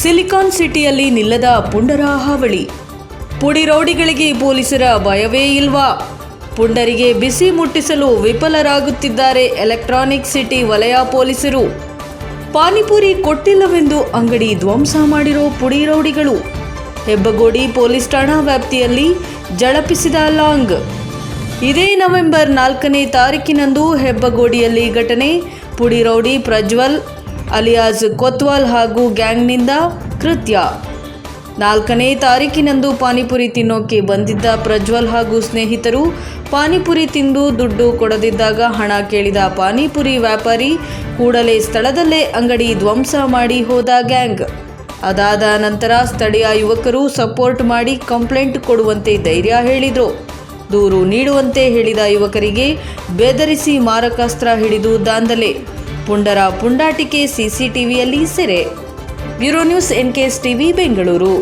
Silicon ಸಿಟಿಯಲ್ಲಿ ನಿಲ್ಲದ ಪುಂಡರ ಹಾವಳಿ ಪುಡಿ ರೌಡಿಗಳಿಗೆ ಪೊಲೀಸರ ಭಯವೇ ಇಲ್ವಾ? ಪುಂಡರಿಗೆ ಬಿಸಿ ಮುಟ್ಟಿಸಲು ವಿಫಲರಾಗುತ್ತಿದ್ದಾರೆ ಎಲೆಕ್ಟ್ರಾನಿಕ್ ಸಿಟಿ ವಲಯ ಪೊಲೀಸರು. ಪಾನಿಪುರಿ ಕೊಟ್ಟಿಲ್ಲವೆಂದು ಅಂಗಡಿ ಧ್ವಂಸ ಮಾಡಿರೋ ಪುಡಿ ರೌಡಿಗಳು. ಹೆಬ್ಬಗೋಡಿ ಪೊಲೀಸ್ ಠಾಣಾ ವ್ಯಾಪ್ತಿಯಲ್ಲಿ ಜಳಪಿಸಿದ ಲಾಂಗ್. ಇದೇ ನವೆಂಬರ್ ನಾಲ್ಕನೇ ತಾರೀಕಿನಂದು ಹೆಬ್ಬಗೋಡಿಯಲ್ಲಿ ಘಟನೆ. ಪುಡಿ ರೌಡಿ ಪ್ರಜ್ವಲ್ ಅಲಿಯಾಸ್ ಕೊತ್ವಾಲ್ ಹಾಗೂ ಗ್ಯಾಂಗ್ನಿಂದ ಕೃತ್ಯ. ನಾಲ್ಕನೇ ತಾರೀಕಿನಂದು ಪಾನಿಪುರಿ ತಿನ್ನೋಕೆ ಬಂದಿದ್ದ ಪ್ರಜ್ವಲ್ ಹಾಗೂ ಸ್ನೇಹಿತರು ಪಾನಿಪುರಿ ತಿಂದು ದುಡ್ಡು ಕೊಡದಿದ್ದಾಗ ಹಣ ಕೇಳಿದ ಪಾನಿಪುರಿ ವ್ಯಾಪಾರಿ ಕೂಡಲೇ ಸ್ಥಳದಲ್ಲೇ ಅಂಗಡಿ ಧ್ವಂಸ ಮಾಡಿ ಹೋದ ಗ್ಯಾಂಗ್. ಅದಾದ ನಂತರ ಸ್ಥಳೀಯ ಯುವಕರು ಸಪೋರ್ಟ್ ಮಾಡಿ ಕಂಪ್ಲೇಂಟ್ ಕೊಡುವಂತೆ ಧೈರ್ಯ ಹೇಳಿದರು. ದೂರು ನೀಡುವಂತೆ ಹೇಳಿದ ಯುವಕರಿಗೆ ಬೆದರಿಸಿ ಮಾರಕಾಸ್ತ್ರ ಹಿಡಿದು ದಾಂಧಲೆ. ಪುಂಡರ ಪುಂಡಾಟಿಕೆ ಸಿಸಿಟಿವಿಯಲ್ಲಿ ಸೆರೆ. Bureau news NKS TV Bengaluru.